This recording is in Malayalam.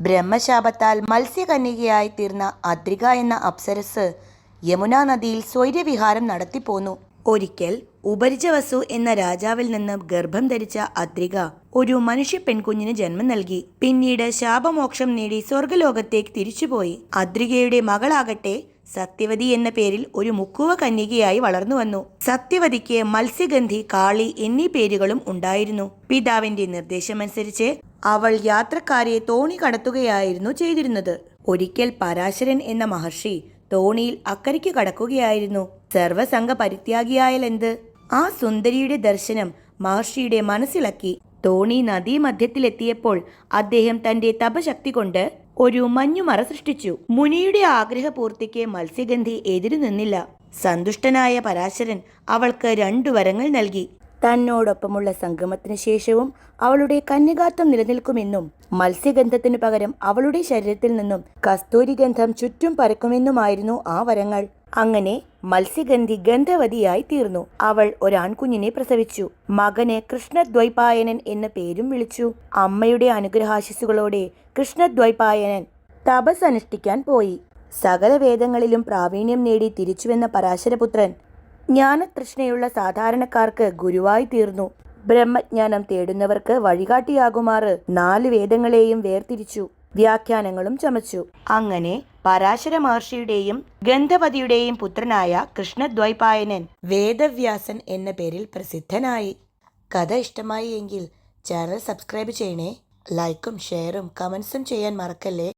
ബ്രഹ്മശാപത്താൽ മത്സ്യകന്യകയായി തീർന്ന അദ്രിക എന്ന അപ്സരസ് യമുനാ നദിയിൽ സ്വൈര്യവിഹാരം നടത്തിപ്പോന്നു. ഒരിക്കൽ ഉപരിജവസു എന്ന രാജാവിൽ നിന്ന് ഗർഭം ധരിച്ച അദ്രിക ഒരു മനുഷ്യ പെൺകുഞ്ഞിന് ജന്മം നൽകി. പിന്നീട് ശാപമോക്ഷം നേടി സ്വർഗലോകത്തേക്ക് തിരിച്ചുപോയി. അദ്രികയുടെ മകളാകട്ടെ സത്യവതി എന്ന പേരിൽ ഒരു മുക്കുവ കന്യകയായി വളർന്നു വന്നു. സത്യവതിക്ക് മത്സ്യഗന്ധി കാളി എന്നീ പേരുകളും ഉണ്ടായിരുന്നു. പിതാവിന്റെ നിർദ്ദേശമനുസരിച്ച് അവൾ യാത്രക്കാരെ തോണി കടത്തുകയായിരുന്നു ചെയ്തിരുന്നത്. ഒരിക്കൽ പരാശരൻ എന്ന മഹർഷി തോണിയിൽ അക്കരയ്ക്ക് കടക്കുകയായിരുന്നു. സർവസംഘ പരിത്യാഗിയായാലെന്ത് ആ സുന്ദരിയുടെ ദർശനം മഹർഷിയുടെ മനസ്സിളക്കി തോണി നദീമധ്യത്തിലെത്തിയപ്പോൾ അദ്ദേഹം തന്റെ തപശക്തി കൊണ്ട് ഒരു മഞ്ഞുമറ സൃഷ്ടിച്ചു. മുനിയുടെ ആഗ്രഹപൂർത്തിക്ക് മത്സ്യഗന്ധി എതിരു നിന്നില്ല. സന്തുഷ്ടനായ പരാശരൻ അവൾക്ക് രണ്ടു വരങ്ങൾ നൽകി. തന്നോടൊപ്പമുള്ള സംഗമത്തിന് ശേഷവും അവളുടെ കന്യകാത്വം നിലനിൽക്കുമെന്നും മത്സ്യഗന്ധത്തിനു പകരം അവളുടെ ശരീരത്തിൽ നിന്നും കസ്തൂരി ഗന്ധം ചുറ്റും പരക്കുമെന്നുമായിരുന്നു ആ വരങ്ങൾ. അങ്ങനെ മത്സ്യഗന്ധി ഗന്ധവതിയായി തീർന്നു. അവൾ ഒരാൺകുഞ്ഞിനെ പ്രസവിച്ചു. മകനെ കൃഷ്ണദ്വൈപായനൻ എന്ന പേരും വിളിച്ചു. അമ്മയുടെ അനുഗ്രഹാശിസുകളോടെ കൃഷ്ണദ്വൈപായനൻ തപസ് അനുഷ്ഠിക്കാൻ പോയി. സകല വേദങ്ങളിലും പ്രാവീണ്യം നേടി തിരിച്ചുവെന്ന പരാശരപുത്രൻ ജ്ഞാനതൃഷ്ണയുള്ള സാധാരണക്കാർക്ക് ഗുരുവായി തീർന്നു. ബ്രഹ്മജ്ഞാനം തേടുന്നവർക്ക് വഴികാട്ടിയാകുമാറ്. നാല് വേദങ്ങളെയും വേർതിരിച്ചു. വ്യാഖ്യാനങ്ങളും ചമച്ചു. അങ്ങനെ പരാശര മഹർഷിയുടെയും ഗന്ധപതിയുടെയും പുത്രനായ കൃഷ്ണദ്വൈപായനൻ വേദവ്യാസൻ എന്ന പേരിൽ പ്രസിദ്ധനായി. കഥ ഇഷ്ടമായി എങ്കിൽ ചാനൽ സബ്സ്ക്രൈബ് ചെയ്യണേ. ലൈക്കും ഷെയറും കമൻസും ചെയ്യാൻ മറക്കല്ലേ?